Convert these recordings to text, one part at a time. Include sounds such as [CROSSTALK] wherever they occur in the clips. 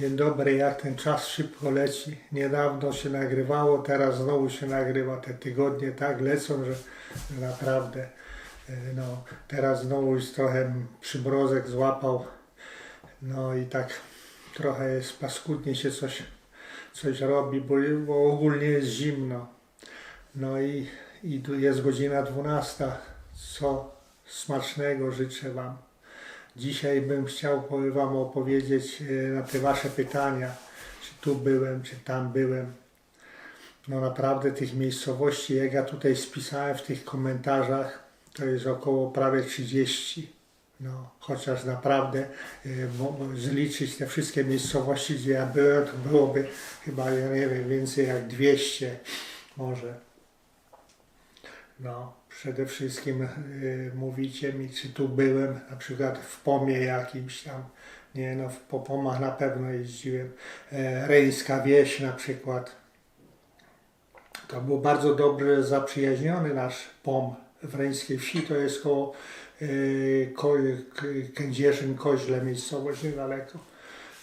Dzień dobry, jak ten czas szybko leci. Niedawno się nagrywało, teraz znowu się nagrywa. Te tygodnie tak lecą, że naprawdę e, no, teraz znowu już trochę przymrozek złapał. No i tak trochę jest paskudnie się coś, coś robi, bo, bo ogólnie jest zimno. No i, i jest godzina 12. Co smacznego życzę Wam. Dzisiaj bym chciał Wam opowiedzieć e, na te Wasze pytania, czy tu byłem, czy tam byłem. No naprawdę tych miejscowości, jak ja tutaj spisałem w tych komentarzach, to jest około prawie 30. No, chociaż naprawdę mo- zliczyć te wszystkie miejscowości, gdzie ja byłem, to byłoby chyba, ja nie wiem, więcej jak 200 może. No, przede wszystkim y, mówicie mi, czy tu byłem, na przykład w Pomie jakimś tam, nie no, w Popomach na pewno jeździłem, e, Reńska Wieś na przykład, to był bardzo dobry, zaprzyjaźniony nasz POM w Reńskiej Wsi, to jest koło y, ko, Kędzierzyn, Koźle, miejscowość niedaleko,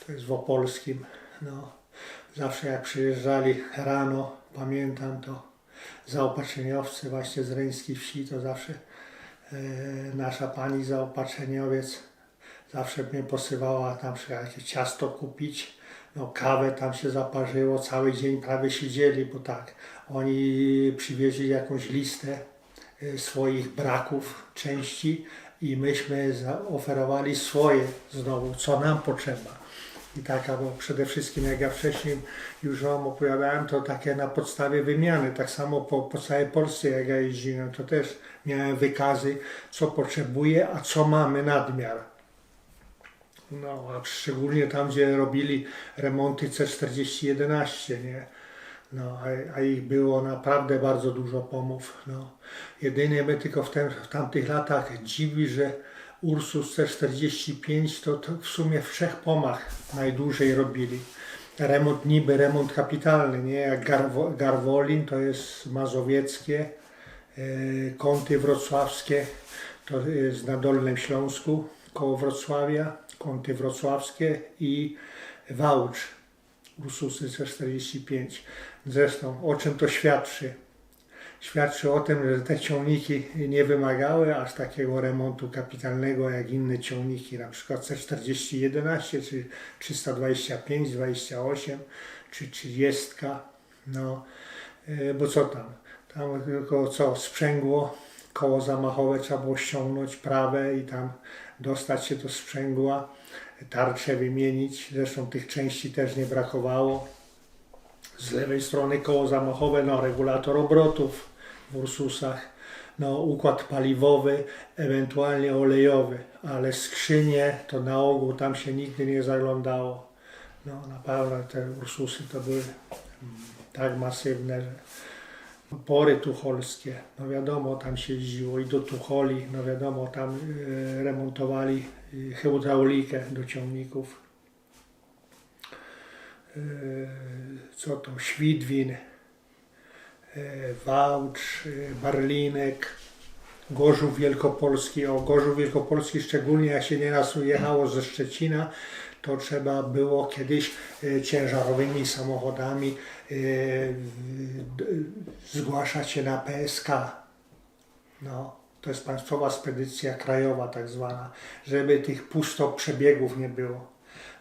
to jest w Opolskim, no. Zawsze jak przyjeżdżali rano, pamiętam to, zaopatrzeniowcy właśnie z Reńskiej Wsi, to zawsze e, nasza pani zaopatrzeniowiec zawsze mnie posywała tam jakieś ciasto kupić, no kawę tam się zaparzyło, cały dzień prawie siedzieli, bo tak, oni przywieźli jakąś listę e, swoich braków, części i myśmy zaoferowali swoje znowu, co nam potrzeba. Taka, bo przede wszystkim jak ja wcześniej już Wam opowiadałem, to takie na podstawie wymiany, tak samo po, po całej Polsce jak ja jeździłem, to też miałem wykazy, co potrzebuję, a co mamy nadmiar. No, a szczególnie tam, gdzie robili remonty C4011, nie? No, a, a ich było naprawdę bardzo dużo pomów. No. Jedynie my tylko w, tem, w tamtych latach dziwi, że Ursus C45 to, to w sumie w trzech pomach najdłużej robili. Remont niby remont kapitalny, nie? Jak Garwo, Garwolin to jest mazowieckie, e, kąty wrocławskie to jest na Dolnym Śląsku koło Wrocławia, kąty wrocławskie i Wałcz. Ursusy C45. Zresztą o czym to świadczy? Świadczy o tym, że te ciągniki nie wymagały aż takiego remontu kapitalnego jak inne ciągniki, na przykład C4011 czy 325, 28 czy 30. No, e, bo co tam? Tam tylko co, sprzęgło, koło zamachowe trzeba było ściągnąć prawe i tam dostać się do sprzęgła, tarczę wymienić. Zresztą tych części też nie brakowało. Z lewej strony koło zamachowe, no regulator obrotów w Ursusach, no układ paliwowy, ewentualnie olejowy, ale skrzynie to na ogół tam się nigdy nie zaglądało. No naprawdę te Ursusy to były mm, tak masywne, że pory tucholskie, no wiadomo, tam się jeździło i do Tucholi, no wiadomo, tam e, remontowali e, hydraulikę do ciągników. E, co to, Świdwin, e, Wałcz, e, Barlinek, Gorzów Wielkopolski. O Gorzów Wielkopolski szczególnie jak się nieraz jechało ze Szczecina, to trzeba było kiedyś ciężarowymi samochodami zgłaszać się na PSK. No, to jest Państwowa Spedycja Krajowa tak zwana, żeby tych pusto przebiegów nie było.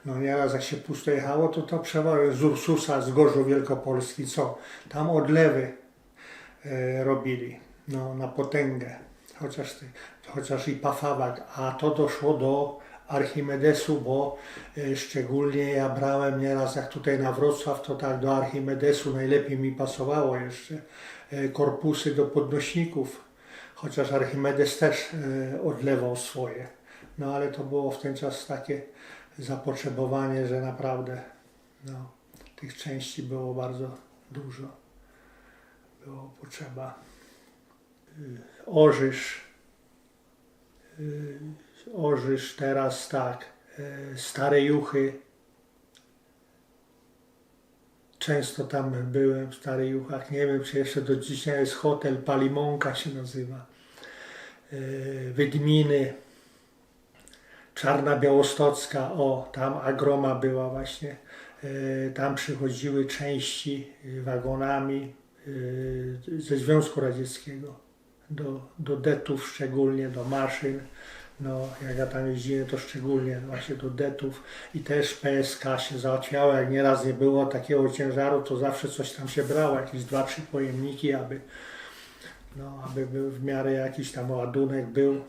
No nieraz jak się pusto jechało, to to przewoły z Ursusa, z Gorzów Wielkopolski, co? Tam odlewy e, robili, no na potęgę, chociaż, chociaż i Pafawak, a to doszło do Archimedesu, bo e, szczególnie ja brałem nieraz jak tutaj na Wrocław, to tak do Archimedesu najlepiej mi pasowało jeszcze e, korpusy do podnośników, chociaż Archimedes też e, odlewał swoje. No ale to było w ten czas takie zapotrzebowanie, że naprawdę no, tych części było bardzo dużo. Było potrzeba. Y, Orzysz. y, Orzysz teraz tak. y, Stare Juchy. Często tam byłem w Starych Juchach. Nie wiem, czy jeszcze do dzisiaj jest hotel Palimonka się nazywa. Wydminy. Czarna Białostocka, o, tam agroma była właśnie. E, Tam przychodziły części e, wagonami e, ze Związku Radzieckiego do, do detów szczególnie, do maszyn. No, jak ja tam jeździłem, to szczególnie właśnie do detów i też PSK się załatwiało. Jak nieraz nie było takiego ciężaru, to zawsze coś tam się brało, jakieś dwa, trzy pojemniki, aby, no, aby w miarę jakiś tam ładunek był.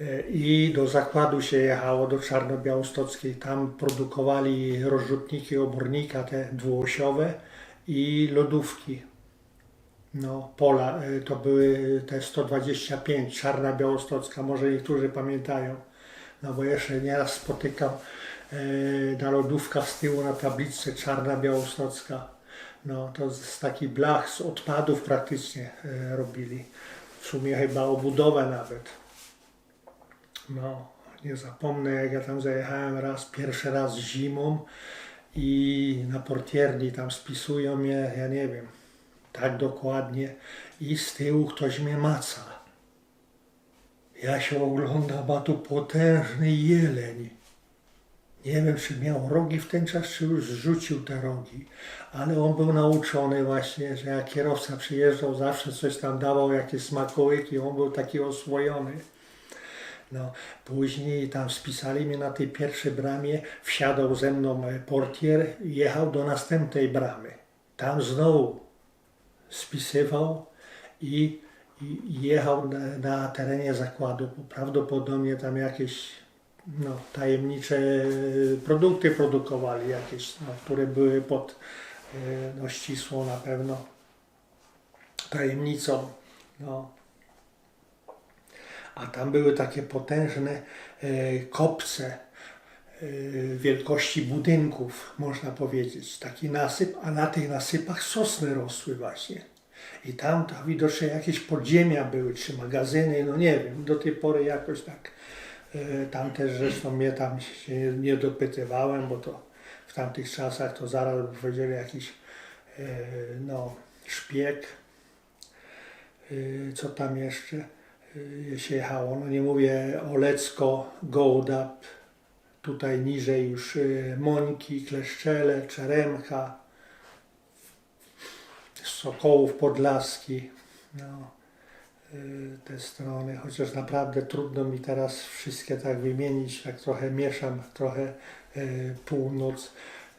E, I do zakładu się jechało, do Czarnobiałostockiej. Tam produkowali rozrzutniki obornika, te dwuosiowe i lodówki. No, pola, y, to były te 125, Czarna Białostocka, może niektórzy pamiętają. No bo jeszcze nieraz spotykam y, na lodówkach z tyłu na tablicy Czarna Białostocka. No to z takich blach, z odpadów praktycznie y, robili. W sumie chyba obudowę nawet. No, nie zapomnę jak ja tam zajechałem raz, pierwszy raz zimą i na portierni tam spisują mnie, ja nie wiem, tak dokładnie i z tyłu ktoś mnie maca. Ja się oglądam, a tu potężny jeleń. Nie wiem, czy miał rogi w ten czas, czy już zrzucił te rogi, ale on był nauczony właśnie, że jak kierowca przyjeżdżał, zawsze coś tam dawał, jakieś smakołyki, on był taki oswojony. No, później tam spisali mnie na tej pierwszej bramie, wsiadał ze mną e, portier jechał do następnej bramy. Tam znowu spisywał i, i jechał na, na terenie zakładu. Prawdopodobnie tam jakieś no, tajemnicze e, produkty produkowali, jakieś, no, które były pod e, no, ścisłą na pewno tajemnicą. No. A tam były takie potężne e, kopce e, wielkości budynków, można powiedzieć. Taki nasyp, a na tych nasypach sosny rosły właśnie. I tam to widocznie jakieś podziemia były, czy magazyny, no nie wiem, do tej pory jakoś tak. E, Tam też zresztą mnie tam się nie, dopytywałem, bo to w tamtych czasach to zaraz by powiedzieli jakiś no, szpieg. Co tam jeszcze się jechało? No nie mówię Olecko, Gołdap, tutaj niżej już e, Mońki, Kleszczele, Czeremcha, Sokołów Podlaski, no, y, te strony, chociaż naprawdę trudno mi teraz wszystkie tak wymienić, tak trochę mieszam, trochę y, północ,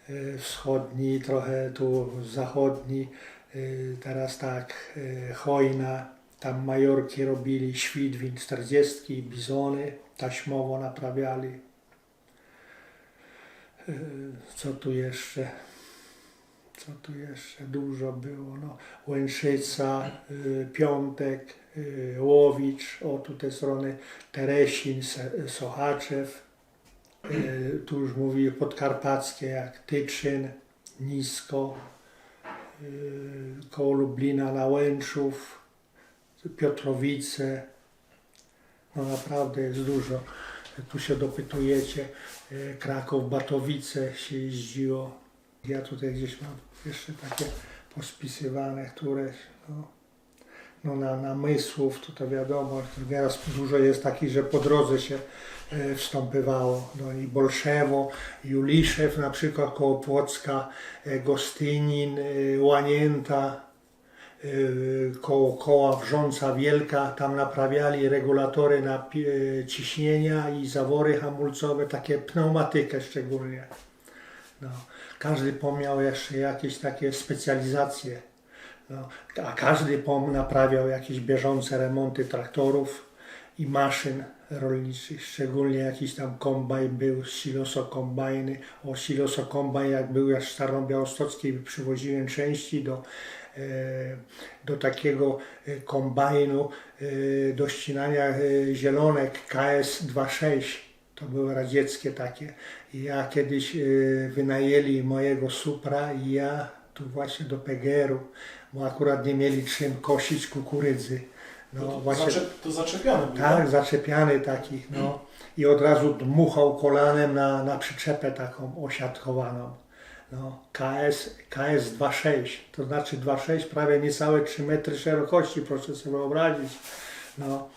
y, wschodni, trochę tu zachodni, y, teraz tak, y, Chojna, tam Majorki robili, Świdwin 40, Bizony taśmowo naprawiali. Y, Co tu jeszcze? co tu jeszcze dużo było, no, Łęczyca, y, Piątek, y, Łowicz, o tu te strony, Teresin, Sochaczew, tu już mówię podkarpackie jak Tyczyn, Nisko, koło Lublina, Nałęczów, Piotrowice, no naprawdę jest dużo. Tu się dopytujecie, y, Kraków, Batowice się jeździło. Ja tutaj gdzieś mam jeszcze takie pospisywane, które no, no na namysłów, to to wiadomo, teraz dużo jest takich, że po drodze się e, wstąpywało. No i Bolszewo, Juliszew na przykład koło Płocka, e, Gostynin, e, Łanięta, e, koło koła Wrząca Wielka, tam naprawiali regulatory na e, ciśnienia i zawory hamulcowe, takie pneumatykę szczególnie. No, każdy pomiał jeszcze jakieś takie specjalizacje. No, a każdy pom naprawiał jakieś bieżące remonty traktorów i maszyn rolniczych, szczególnie jakiś tam kombajn był, siloso kombajny. O siloso kombajn jak był ja z Czarnobiałostockiej przywoziłem części do, do takiego e, kombajnu e, do ścinania e, zielonek KS-26. To były radzieckie takie. Ja kiedyś e, wynajęli mojego Supra i ja tu właśnie do PGR-u, bo akurat nie mieli czym kosić kukurydzy. No to, właśnie zaczep, to zaczepiany był, tak, zaczepiany taki, no. I od razu dmuchał kolanem na, na przyczepę taką osiadkowaną. No, KS, KS 2.6, to znaczy 2.6, prawie niecałe 3 metry szerokości, proszę sobie wyobrazić. No,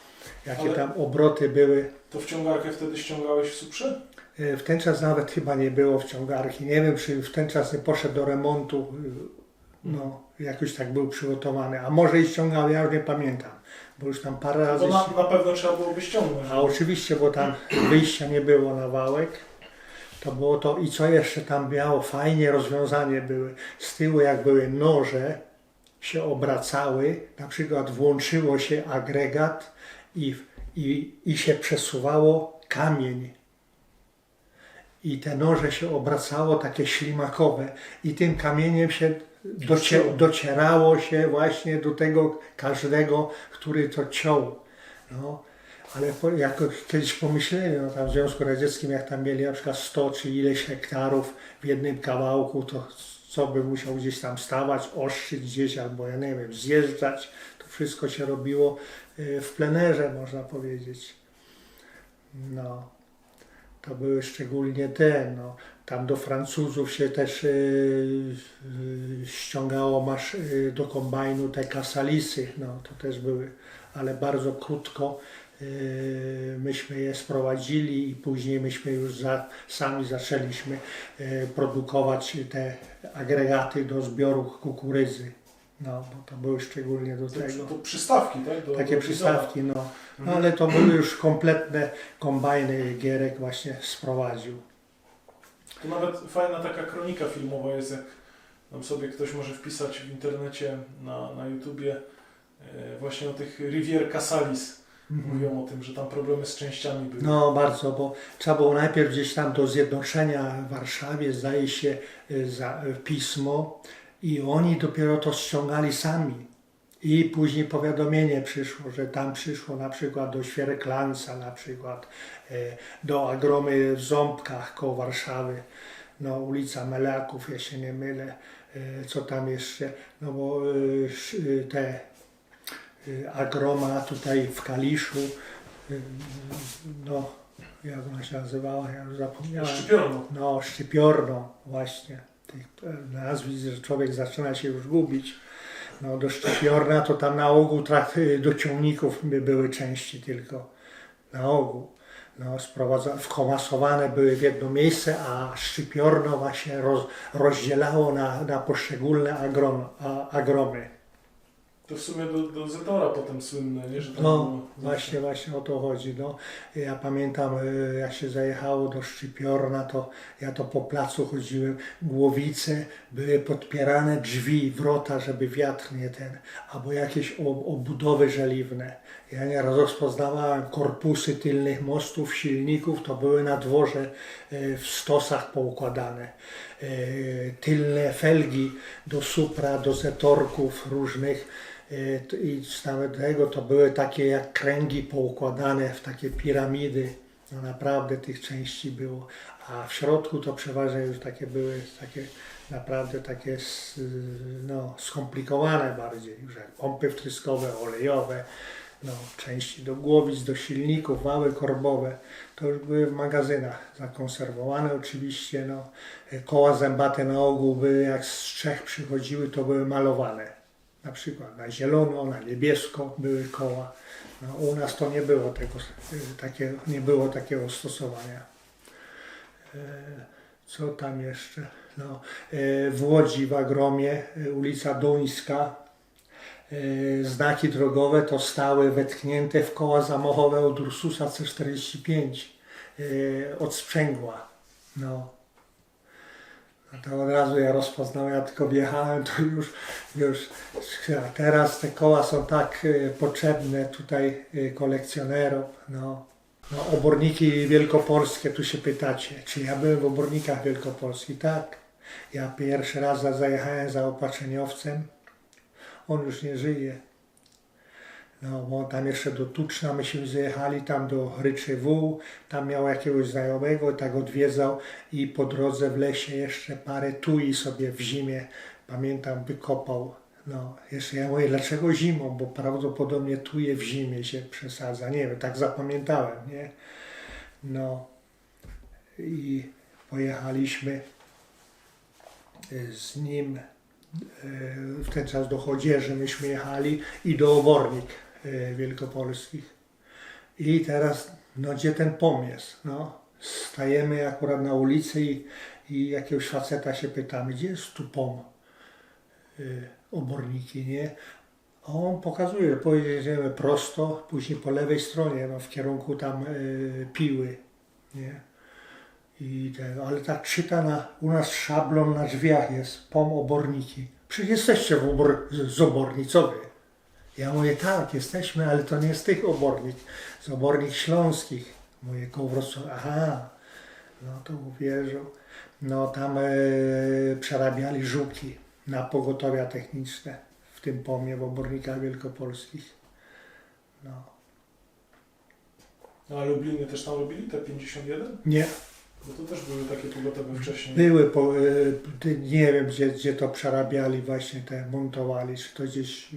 jakie Ale- tam obroty były. To wciągarkę wtedy ściągałeś w Suprze? E, W ten czas nawet chyba nie było wciągarki. Nie wiem, czy w ten czas nie poszedł do remontu. y, No, jakoś tak był przygotowany. A może i ściągał, ja już nie pamiętam. Bo już tam parę razy... Bo na, na pewno trzeba byłoby ściągnąć. A oczywiście, bo tam wyjścia nie było na wałek. To było to i co jeszcze tam miało fajnie rozwiązanie były. Z tyłu jak były noże się obracały, na przykład włączyło się agregat i, i, i się przesuwało kamień. I te noże się obracało takie ślimakowe i tym kamieniem się docie, docierało się właśnie do tego każdego, który to ciął. No, ale po, kiedyś pomyśleli, no tam w Związku Radzieckim, jak tam mieli na przykład 100 czy ileś hektarów w jednym kawałku, to co by musiał gdzieś tam stawać, ostrzyć gdzieś, albo ja nie wiem, zjeżdżać. To wszystko się robiło y, w plenerze, można powiedzieć. No, to były szczególnie te, no, tam do Francuzów się też y, y, ściągało masz, do kombajnu te kasalisy, no, to też były, ale bardzo krótko myśmy je sprowadzili i później myśmy już za, sami zaczęliśmy y, produkować te agregaty do zbioru kukurydzy. No, bo to były szczególnie do To, tego. to przystawki, tak? Do, Takie do przystawki, no. no. Mhm. Ale to były już kompletne kombajny Gierek właśnie sprowadził. To nawet fajna taka kronika filmowa jest, jak nam sobie ktoś może wpisać w internecie na, na YouTubie e, właśnie o tych Rivier Casalis. Mówią o tym, że tam problemy z częściami były. No bardzo, bo trzeba było najpierw gdzieś tam do zjednoczenia w Warszawie, zdaje się, y, za, y, pismo i oni dopiero to ściągali sami. I później powiadomienie przyszło, że tam przyszło na przykład do Świerklanca, na przykład y, do Agromy w Ząbkach koło Warszawy, no ulica Melaków, ja się nie mylę, co tam jeszcze, no bo te Agroma tutaj w Kaliszu, y, no jak ona się nazywała, ja już zapomniałem. Szczypiorno. No, Szczypiorno, właśnie. Tych e, nazwisk, że człowiek zaczyna się już gubić. No, do Szczypiorna to tam na ogół traf, do ciągników by były części tylko. Na ogół. No, wkomasowane były w jedno miejsce, a Szczypiorno właśnie roz, rozdzielało na, na poszczególne agrom, a, agromy. To w sumie do, do Zetora potem słynne, nie? Że tam No, było- właśnie, właśnie o to chodzi. No. Ja pamiętam, y, jak się zajechało do Szczypiorna, to ja to po placu chodziłem. Głowice były podpierane drzwi, wrota, żeby wiatr nie ten, albo jakieś ob- obudowy żeliwne. Ja nieraz rozpoznawałem korpusy tylnych mostów, silników, to były na dworze y, w stosach poukładane. Y, Tylne felgi do Supra, do Zetorków różnych i z nawet tego to były takie jak kręgi poukładane w takie piramidy. No naprawdę tych części było. A w środku to przeważnie już takie były takie naprawdę takie no, skomplikowane bardziej, już jak pompy wtryskowe, olejowe, no, części do głowic, do silników, wały korbowe. To już były w magazynach zakonserwowane oczywiście. No. Koła zębate na ogół były, jak z Czech przychodziły, to były malowane. Na przykład na zielono, na niebiesko były koła. No, u nas to nie było tego, takie, nie było takiego stosowania. E, Co tam jeszcze? No, e, w Łodzi w Agromie, e, ulica Duńska, znaki drogowe to stały wetknięte w koła zamochowe od Ursusa C45 e, od sprzęgła. No. No to od razu ja rozpoznałem, ja tylko wjechałem, to już, już a teraz te koła są tak e, potrzebne tutaj e, kolekcjonerom. No. No, oborniki wielkopolskie, tu się pytacie, czy ja byłem w obornikach wielkopolskich? Tak. Ja pierwszy raz za- zajechałem za opatrzeniowcem. On już nie żyje. No, bo tam jeszcze do Tuczna myśmy zjechali, tam do Ryczy tam miał jakiegoś znajomego, tak odwiedzał i po drodze w lesie jeszcze parę tui sobie w zimie, pamiętam, wykopał. No, jeszcze ja mówię, dlaczego zimą, bo prawdopodobnie tuje w zimie się przesadza, nie wiem, tak zapamiętałem, nie? No i pojechaliśmy y, z nim y, w ten czas do Chodzieży myśmy jechali i do Obornik Wielkopolskich. I teraz, no gdzie ten pomysł? No, stajemy akurat na ulicy i, i jakiegoś faceta się pytamy, gdzie jest tu pom? Y, oborniki, nie? A on pokazuje, pojedziemy prosto, później po lewej stronie, no, w kierunku tam y, piły, nie? I ale tak czyta na, u nas szablon na drzwiach jest, pom oborniki. Przecież jesteście w obor, z z oborni, co wy? Ja mówię, tak, jesteśmy, ale to nie z tych obornik, z obornik śląskich. Mówię, koło Wrocławia, aha, no to uwierzył. No tam e, przerabiali żuki na pogotowia techniczne w tym pomie w obornikach wielkopolskich. No. No, a Lubliny też tam robili te 51? Nie, Bo to też były takie pogotowe wcześniej. były, po, e, nie wiem gdzie, gdzie to przerabiali właśnie te, montowali, czy to gdzieś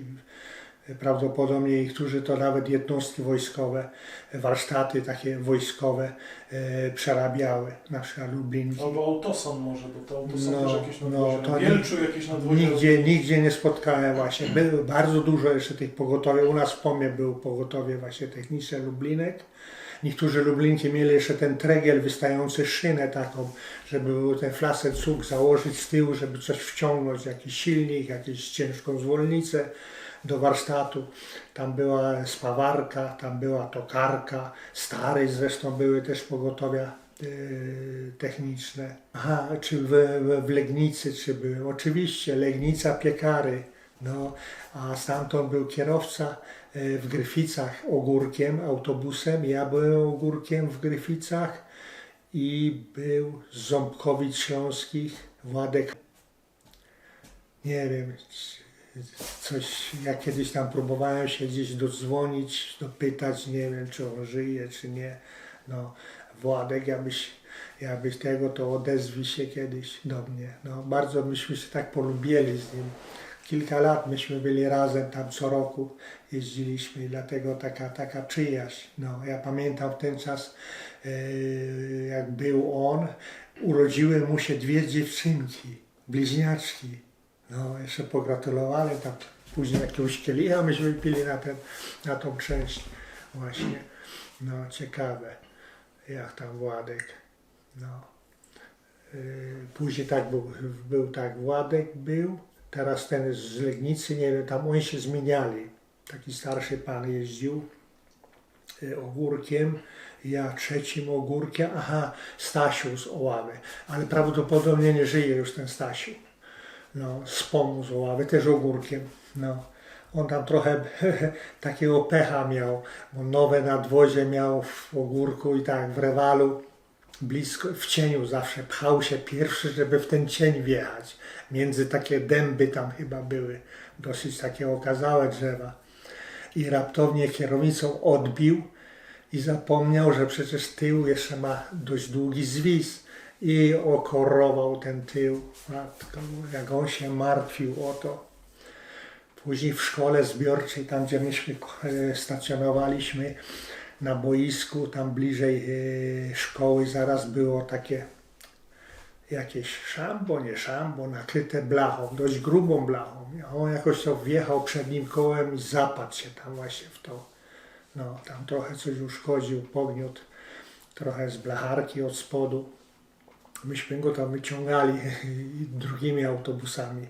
prawdopodobnie i którzy to nawet jednostki wojskowe, warsztaty takie wojskowe e, przerabiały, na przykład Lublinki. Albo Autoson może, bo to Autoson No, też jakieś nadwozie. No, jakieś nadwozie. Nigdzie, nigdzie nie spotkałem właśnie. Było bardzo dużo jeszcze tych pogotowie. U nas w Pomie był pogotowie właśnie techniczne Lublinek. Niektórzy Lublinki mieli jeszcze ten tregiel wystający szynę taką, żeby był ten flasę cuk założyć z tyłu, żeby coś wciągnąć, jakiś silnik, jakąś ciężką zwolnicę do warsztatu. Tam była spawarka, tam była tokarka, stare zresztą były też pogotowia yy, techniczne. Aha, czy w, w, w Legnicy, czy były? Oczywiście, Legnica Piekary. No, a stamtąd był kierowca e, w Gryficach ogórkiem, autobusem. Ja byłem ogórkiem w Gryficach i był z Ząbkowic Śląskich Władek. Nie wiem, coś, ja kiedyś tam próbowałem się gdzieś dodzwonić, dopytać, nie wiem, czy on żyje, czy nie. No, Władek, jakbyś, jakbyś tego, to odezwij się kiedyś do mnie. No, bardzo myśmy się tak polubili z nim. Kilka lat myśmy byli razem tam co roku, jeździliśmy dlatego taka, taka przyjaźń. No, ja pamiętam w ten czas, e, jak był on, urodziły mu się dwie dziewczynki, bliźniaczki. No, jeszcze pogratulowali tam, później jakiegoś kielicha myśmy pili na, ten, na tą część właśnie. No, ciekawe, jak tam Władek, no. Yy, Później tak był, był tak, Władek był, teraz ten z Legnicy, nie wiem, tam oni się zmieniali. Taki starszy pan jeździł yy, ogórkiem, ja trzecim ogórkiem, aha, Stasiu z Oławy, ale prawdopodobnie nie żyje już ten Stasiu. No, z Oławy, też ogórkiem, no. On tam trochę [LAUGHS] takiego pecha miał, bo nowe nadwozie miał w ogórku i tak w rewalu blisko, w cieniu zawsze pchał się pierwszy, żeby w ten cień wjechać. Między takie dęby tam chyba były, dosyć takie okazałe drzewa. I raptownie kierownicą odbił i zapomniał, że przecież tył jeszcze ma dość długi zwis i okorował ten tył. Matko, jak on się martwił o to. Później w szkole zbiorczej, tam gdzie myśmy e, stacjonowaliśmy, na boisku, tam bliżej e, szkoły, zaraz było takie jakieś szambo, nie szambo, nakryte blachą, dość grubą blachą. A on jakoś to wjechał przednim kołem i zapadł się tam właśnie w to. No, tam trochę coś uszkodził, pogniótł, trochę z blacharki od spodu. Myśmy go tam wyciągali [LAUGHS] drugimi autobusami.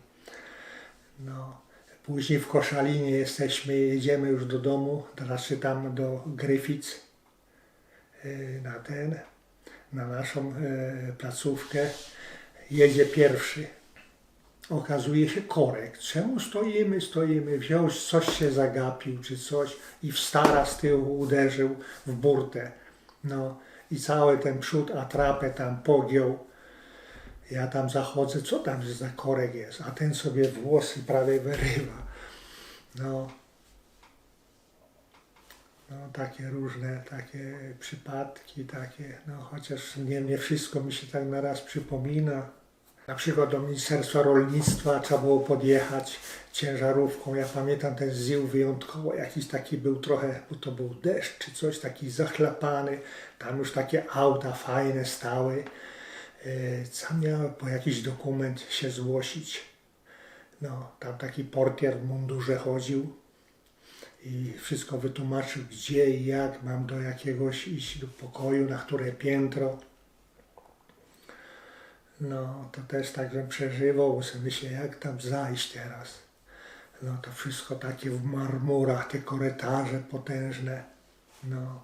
No. Później w Koszalinie jesteśmy, jedziemy już do domu, znaczy tam do Gryfic y, na ten, na naszą y, placówkę. Jedzie pierwszy. Okazuje się korek. Czemu stoimy, stoimy? Wziął, coś się zagapił czy coś i w stara z tyłu uderzył w burtę. No i cały ten przód atrapę tam pogiął. Ja tam zachodzę, co tam za korek jest? A ten sobie włosy prawie wyrywa. No. No takie różne takie przypadki, takie, no chociaż nie, nie wszystko mi się tak na raz przypomina. Na przykład do Ministerstwa Rolnictwa trzeba było podjechać ciężarówką. Ja pamiętam ten ZIL wyjątkowo, jakiś taki był trochę, bo to był deszcz czy coś, taki zachlapany. Tam już takie auta fajne stały. Sam miał po jakiś dokument się zgłosić. No, tam taki portier w mundurze chodził i wszystko wytłumaczył, gdzie i jak mam do jakiegoś iść do pokoju, na które piętro. No, to też tak, żem przeżywał, sobie myślę, jak tam zajść teraz. No, to wszystko takie w marmurach, te korytarze potężne. No,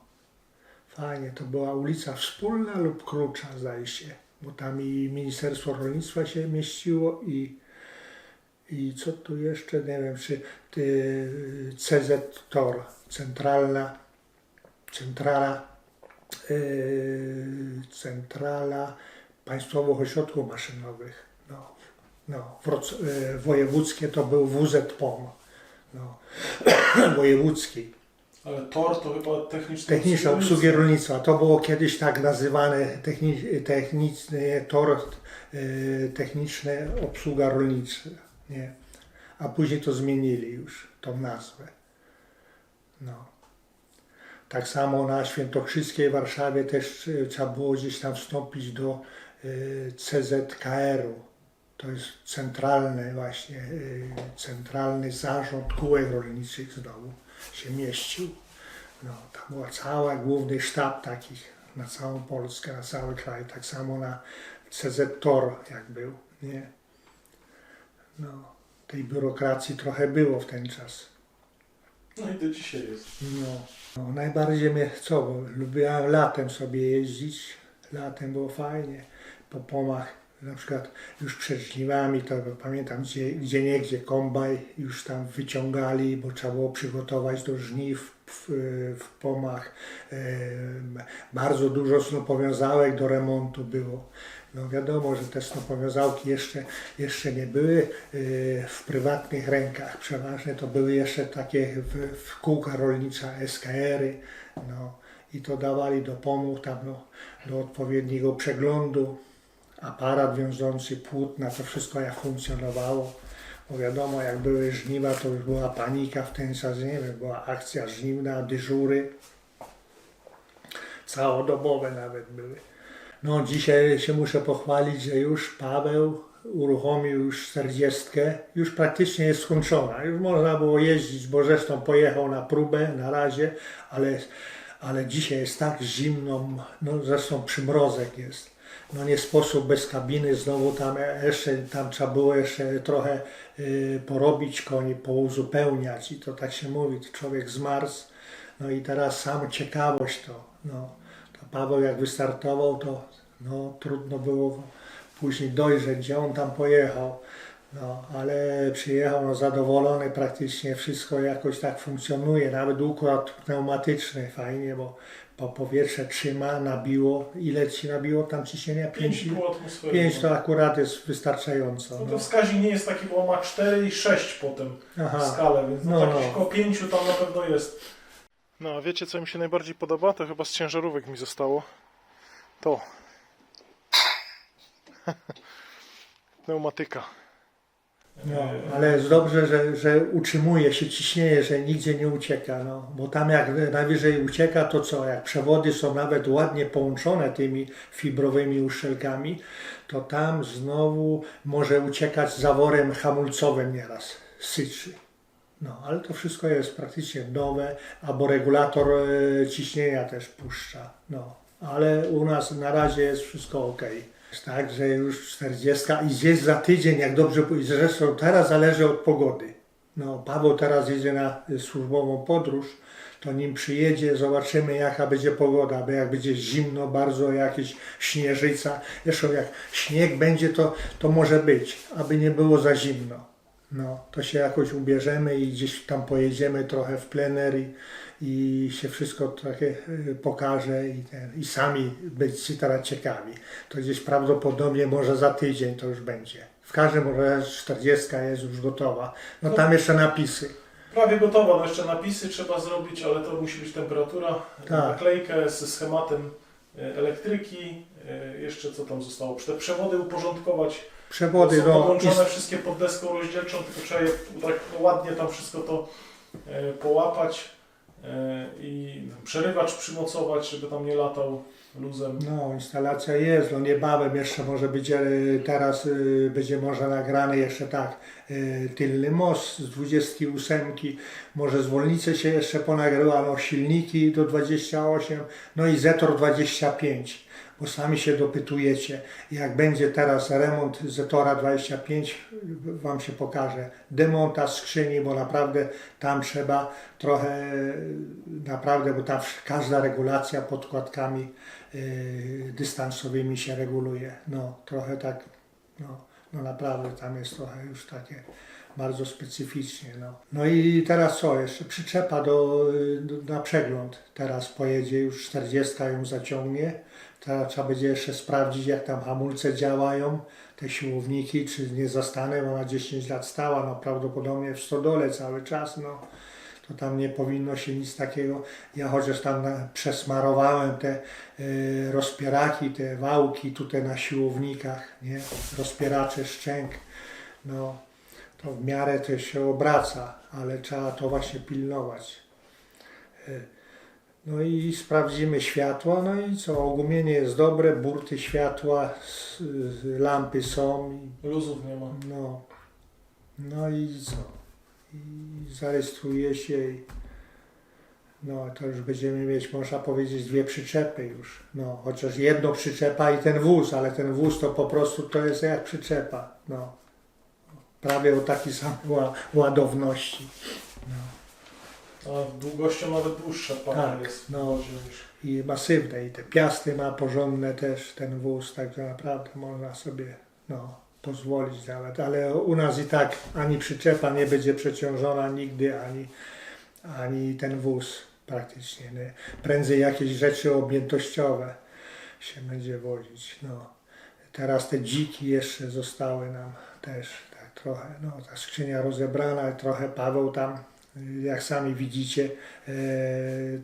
fajnie, to była ulica Wspólna lub Krucza, zdaje się, bo tam i Ministerstwo Rolnictwa się mieściło i, i co tu jeszcze, nie wiem, czy ty, CZ Tor, centralna, centrala, yy, centrala Państwowych Ośrodków Maszynowych. No, no, yy, wojewódzkie to był WZPOM, no, [CLEARS THROAT] wojewódzki. Ale TOR to chyba techniczne Techniczne obsługi rolnictwa. To było kiedyś tak nazywane techni, techniczny tor, yy, techniczne obsługa rolnicza. Nie? A później to zmienili już, tą nazwę. No. Tak samo na Świętokrzyskiej Warszawie też y, trzeba było gdzieś tam wstąpić do y, CZKR-u. To jest centralny właśnie, y, centralny zarząd kółek rolniczych znowu się mieścił. No, tam była cała główny sztab takich na całą Polskę, na cały kraj, tak samo na CZ Tor jak był, nie? No, tej biurokracji trochę było w ten czas. No i do dzisiaj jest. No, no najbardziej mnie, co, bo lubiłem latem sobie jeździć, latem było fajnie, po pomach, na przykład już przed żniwami, to pamiętam, gdzie, gdzie niegdzie kombaj już tam wyciągali, bo trzeba było przygotować do żniw w, w pomach. Bardzo dużo snopowiązałek do remontu było. No wiadomo, że te snopowiązałki jeszcze, jeszcze nie były y, w prywatnych rękach. Przeważnie to były jeszcze takie w, w kółka rolnicza, SKR-y. No, I to dawali do pomóg no, do odpowiedniego przeglądu. Aparat wiążący płótna, to wszystko jak funkcjonowało. Bo wiadomo, jak były żniwa, to już była panika w ten czas, była akcja żniwna, dyżury. Całodobowe nawet były. No dzisiaj się muszę pochwalić, że już Paweł uruchomił już 40, już praktycznie jest skończona. Już można było jeździć, bo zresztą pojechał na próbę na razie, ale, ale dzisiaj jest tak zimno, no zresztą przymrozek jest. No nie sposób bez kabiny, znowu tam jeszcze tam trzeba było jeszcze trochę y, porobić koni, pouzupełniać i to tak się mówi, człowiek zmarzł. No i teraz sam ciekawość to, no, to Paweł jak wystartował, to no, trudno było później dojrzeć, gdzie on tam pojechał. No, ale przyjechał no, zadowolony, praktycznie wszystko jakoś tak funkcjonuje, nawet układ pneumatyczny fajnie, bo po powietrze trzyma, nabiło. Ile ci nabiło tam ciśnienia? 5, 5,5 atmosfery. 5 to akurat jest wystarczająco. No to No. wskaźnik nie jest taki, bo ma 4 i 6 potem Aha. skalę, więc no, No, takich no. około 5 tam na pewno jest. No a wiecie co mi się najbardziej podoba? To chyba z ciężarówek mi zostało. To. [LAUGHS] Pneumatyka. No, ale jest dobrze, że, że utrzymuje się ciśnienie, że nigdzie nie ucieka, no, bo tam jak najwyżej ucieka, to co, jak przewody są nawet ładnie połączone tymi fibrowymi uszczelkami, to tam znowu może uciekać zaworem hamulcowym nieraz, syczy. No, ale to wszystko jest praktycznie nowe, albo regulator e, ciśnienia też puszcza, no, ale u nas na razie jest wszystko ok. Jest tak, że już 40 i gdzieś za tydzień, jak dobrze pójdzie. Zresztą teraz zależy od pogody. No, Paweł teraz jedzie na służbową podróż, to nim przyjedzie, zobaczymy jaka będzie pogoda, bo jak będzie zimno, bardzo jakieś śnieżyca. Zresztą jak śnieg będzie, to, to może być, aby nie było za zimno. No, to się jakoś ubierzemy i gdzieś tam pojedziemy trochę w plener i, i się wszystko trochę y, pokaże i, ten, i sami będziecie teraz ciekawi. To gdzieś prawdopodobnie może za tydzień to już będzie. W każdym razie 40 jest już gotowa. No tam jeszcze napisy. Prawie gotowa, no jeszcze napisy trzeba zrobić, ale to musi być temperatura, Tak. naklejkę ze schematem e, elektryki, e, jeszcze co tam zostało, te przewody uporządkować, Przewody są do podłączone wszystkie pod deską rozdzielczą, tylko trzeba je tak ładnie tam wszystko to e, połapać e, i przerywacz przymocować, żeby tam nie latał. luzem. No, instalacja jest, no niebawem jeszcze może być, e, teraz e, będzie może nagrany jeszcze tak, e, tylny most z 28, może zwolnice się jeszcze ponagrywano, silniki do 28, no i Zetor 25, bo sami się dopytujecie, jak będzie teraz remont Zetora 25, Wam się pokaże, demontaż skrzyni, bo naprawdę tam trzeba trochę, e, naprawdę, bo tam każda regulacja podkładkami y, dystansowymi się reguluje. No, trochę tak, no, no naprawdę tam jest trochę już takie bardzo specyficznie. No, no i teraz co, jeszcze przyczepa do, do, na przegląd. Teraz pojedzie już 40 ją zaciągnie. Teraz trzeba będzie jeszcze sprawdzić, jak tam hamulce działają, te siłowniki, czy nie zastanę, ona 10 lat stała, no prawdopodobnie w stodole cały czas, no to tam nie powinno się nic takiego. Ja chociaż tam przesmarowałem te y, rozpieraki, te wałki tutaj na siłownikach, nie? rozpieracze szczęk, no to w miarę to się obraca, ale trzeba to właśnie pilnować. Y, no i sprawdzimy światła, no i co, ogumienie jest dobre, burty światła, lampy są, Luzów nie ma. no, no i co? I zarejestruje się i no to już będziemy mieć, można powiedzieć, dwie przyczepy już. No, chociaż jedno przyczepa i ten wóz, ale ten wóz to po prostu to jest jak przyczepa. No. Prawie o takiej samej ła- ładowności. A długością nawet dłuższa pana Tak, jest. no. I masywne, i te piasty ma porządne też ten wóz, także naprawdę można sobie no, pozwolić nawet. Ale u nas i tak ani przyczepa nie będzie przeciążona nigdy, ani, ani ten wóz praktycznie. Nie. Prędzej jakieś rzeczy objętościowe się będzie wozić. No. Teraz te dziki jeszcze zostały nam też tak trochę, no ta skrzynia rozebrana, trochę Paweł tam, jak sami widzicie, e,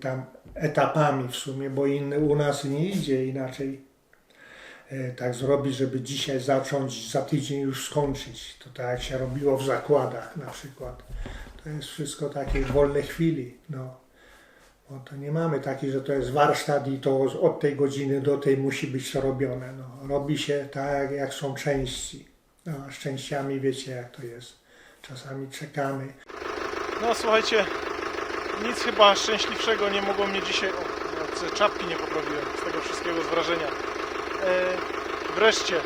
tam etapami w sumie, bo inny, u nas nie idzie inaczej e, tak zrobić, żeby dzisiaj zacząć, za tydzień już skończyć. To tak jak się robiło w zakładach na przykład. To jest wszystko takie w wolnej chwili. No. Bo to nie mamy taki, że to jest warsztat i to od tej godziny do tej musi być to robione. No. Robi się tak, jak są części. No, a z częściami wiecie jak to jest. Czasami czekamy. No słuchajcie, nic chyba szczęśliwszego nie mogło mnie dzisiaj. O, czapki nie poprawiłem z tego wszystkiego z wrażenia. E, wreszcie,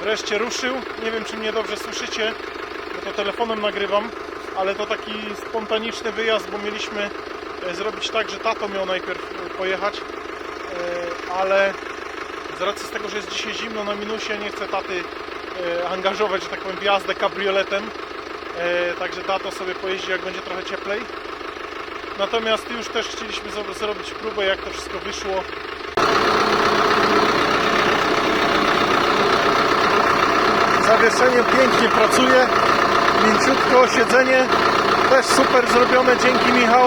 wreszcie ruszył. Nie wiem, czy mnie dobrze słyszycie, bo to telefonem nagrywam, ale to taki spontaniczny wyjazd, bo mieliśmy e, zrobić tak, że tato miał najpierw e, pojechać, e, ale z racji z tego, że jest dzisiaj zimno na minusie, nie chcę taty angażować, że tak powiem, w jazdę kabrioletem. E, także tato sobie pojeździ jak będzie trochę cieplej. Natomiast już też chcieliśmy zrobić próbę jak to wszystko wyszło. Zawieszenie pięknie pracuje, mięciutko, siedzenie też super zrobione, dzięki Michał.